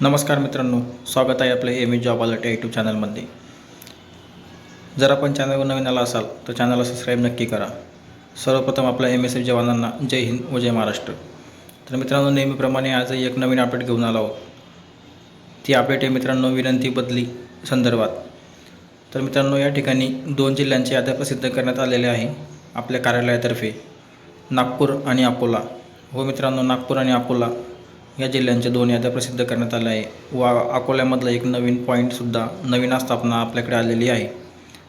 नमस्कार मित्रांनो स्वागत आहे आपल्या M H job alert YouTube चॅनलमध्ये. जर आपण चॅनलवर नवीन आला असाल तर चॅनलला सबस्क्राईब नक्की करा. सर्वप्रथम आपल्या एम एस एफ जवानांना जय हिंद व जय महाराष्ट्र. तर मित्रांनो नेहमीप्रमाणे आजही एक नवीन अपडेट घेऊन आलो आहोत. ती अपडेट आहे मित्रांनो विनंती बदली संदर्भात. तर मित्रांनो या ठिकाणी दोन जिल्ह्यांची याद्या प्रसिद्ध करण्यात आलेल्या आहे आपल्या कार्यालयातर्फे. नागपूर आणि अकोला. हो मित्रांनो नागपूर आणि अकोला या जिल्ह्यांच्या दोन याद्या प्रसिद्ध करण्यात आल्या आहे. व अकोल्यामधलं एक नवीन पॉईंटसुद्धा नवीन आस्थापना आपल्याकडे आलेली आहे.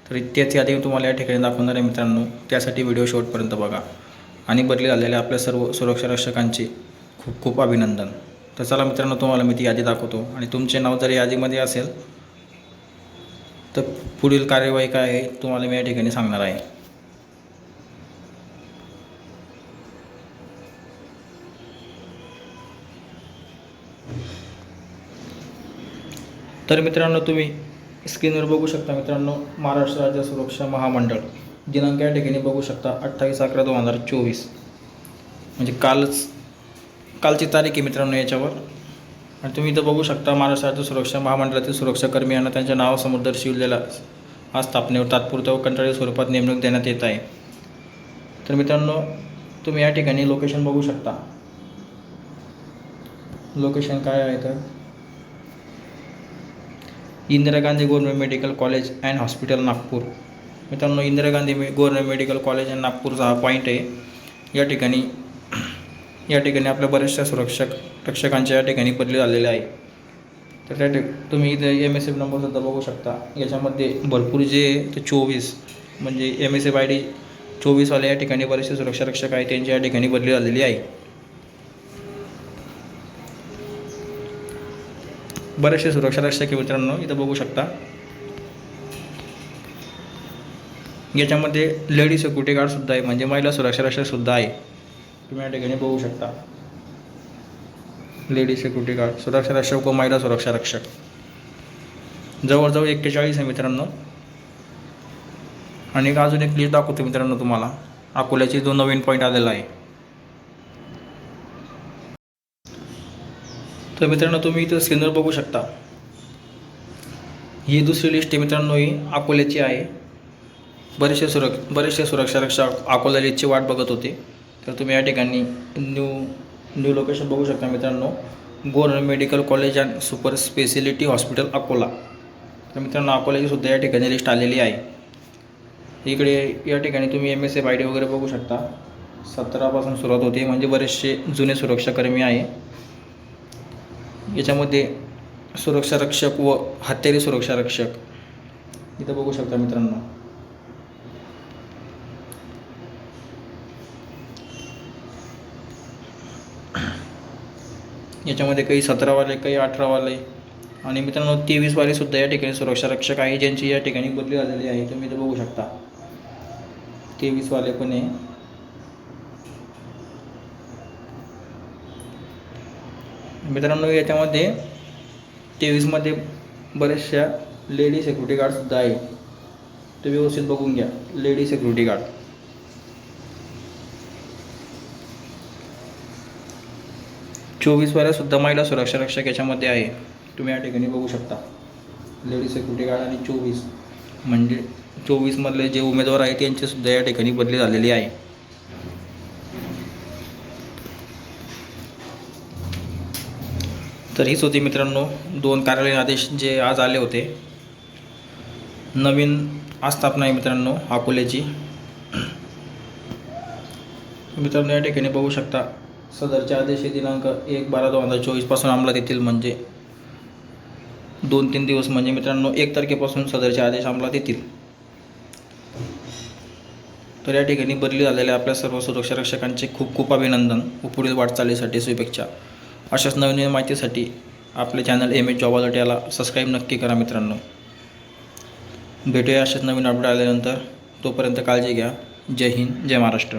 तर त्याच यादी तुम्हाला या ठिकाणी दाखवणार आहे मित्रांनो. त्यासाठी व्हिडिओ शेवटपर्यंत बघा. आणि बदली झालेल्या आपल्या सर्व सुरक्षा रक्षकांचे खूप खूप अभिनंदन. तर चला मित्रांनो तुम्हाला मी ती यादी दाखवतो. आणि तुमचे नाव जर यादीमध्ये असेल तर पुढील कार्यवाही काय आहे तुम्हाला मी या ठिकाणी सांगणार आहे. तर मित्रांनो तुम्ही स्क्रीनवर बघू शकता मित्रांनो महाराष्ट्र राज्य सुरक्षा महामंडळ. दिनांक या ठिकाणी बघू शकता अठ्ठावीस अकरा दोन हजार चोवीस. म्हणजे कालच कालची तारीख आहे मित्रांनो याच्यावर. आणि तुम्ही इथं बघू शकता महाराष्ट्र राज्य सुरक्षा महामंडळातील सुरक्षाकर्मी यांना त्यांच्या नावासमोर दर्शविलेला हा स्थापनेवर तात्पुरत्या व कंटाळी स्वरूपात नेमणूक देण्यात येत आहे. तर मित्रांनो तुम्ही या ठिकाणी लोकेशन बघू शकता. लोकेशन काय आहे तर Indira Gandhi government medical college and hospital Nagpur. मित्रांनो इंदिरा गांधी मे गव्हर्नमेंट मेडिकल कॉलेज अँड नागपूरचा हा पॉईंट आहे. या ठिकाणी या ठिकाणी आपल्या बऱ्याचशा सुरक्षक रक्षकांच्या या ठिकाणी बदली झालेल्या आहे तर त्या ठिक तुम्ही इथे एम एस एफ नंबरसुद्धा बघू शकता. याच्यामध्ये भरपूर जे ते चोवीस म्हणजे M S F I D चोवीसवाले या ठिकाणी बरेचसे सुरक्षा रक्षक आहेत त्यांची या ठिकाणी बदली झालेली आहे. बरेचसे सुरक्षा रक्षक आहे मित्रांनो इथं बघू शकता. याच्यामध्ये लेडी सिक्युरिटी गार्डसुद्धा आहे म्हणजे महिला सुरक्षा रक्षकसुद्धा आहे. तुम्ही या ठिकाणी बघू शकता. लेडी सिक्युरिटी गार्ड सुरक्षा रक्षक व महिला सुरक्षा रक्षक. जवळजवळ एक्केचाळीस आहे मित्रांनो. आणि एक अजून एक लिस्ट दाखवतो मित्रांनो तुम्हाला. अकोल्याची जो नवीन पॉईंट आलेला आहे. तर मित्रांनो तुम्ही इथं स्क्रीनवर बघू शकता. ही दुसरी लिस्ट आहे मित्रांनो ही अकोल्याची आहे. बरेचसे सुरक्ष बरेचसे सुरक्षा रक्षक अकोला लिस्टची वाट बघत होते. तर तुम्ही या ठिकाणी न्यू न्यू लोकेशन बघू शकता मित्रांनो. Government medical college and super speciality hospital Akola. तर मित्रांनो अकोल्याची सुद्धा या ठिकाणी लिस्ट आलेली आहे. इकडे या ठिकाणी तुम्ही M S F I D वगैरे बघू शकता. सतरापासून सुरुवात होते म्हणजे बरेचसे जुने सुरक्षाकर्मी आहे. याच्यामध्ये सुरक्षारक्षक व हत्यारी सुरक्षारक्षक. इथं बघू शकता मित्रांनो. याच्यामध्ये काही सतरावाले काही अठरावाले. आणि मित्रांनो तेवीसवाले सुद्धा या ठिकाणी सुरक्षारक्षक आहे ज्यांची या ठिकाणी बदली झालेली आहे. तुम्ही इथं बघू शकता. तेवीसवाले पण आहे. मित्रांनो याच्यामध्ये तेवीसमध्ये बऱ्याचशा लेडी सेक्युरिटी गार्डसुद्धा आहे ते व्यवस्थित बघून घ्या. लेडी सेक्युरिटी गार्ड चोवीसवाल्यासुद्धा महिला सुरक्षा रक्षक याच्यामध्ये आहे. तुम्ही या ठिकाणी बघू शकता. लेडी सिक्युरिटी गार्ड आणि चोवीस. म्हणजे चोवीसमधले जे उमेदवार आहेत त्यांचीसुद्धा या ठिकाणी बदली झालेली आहे. तर हीच होती मित्रांनो दोन कार्यालयीन आदेश जे आज आले होते. नवीन आस्थापना आहे मित्रांनो अकोल्याची. मित्रांनो या ठिकाणी बघू शकता सदरचे आदेश हे दिनांक एक बारा दोन हजार चोवीसपासून अंमलात येतील म्हणजे दोन तीन दिवस म्हणजे मित्रांनो एक तारखेपासून सदरचे आदेश अंमलात येतील. तर या ठिकाणी बदली झालेल्या आपल्या सर्व सुरक्षा रक्षकांचे खूप खूप अभिनंदन व पुढील वाटचालीसाठी शुभेच्छा. अशाच नवीन माहितीसाठी आपले चॅनल एम एच जॉब याला सबस्क्राईब नक्की करा मित्रांनो. भेटूया अशाच नवीन अपडेट आल्यानंतर तोपर्यंत काळजी घ्या. जय हिंद जय महाराष्ट्र.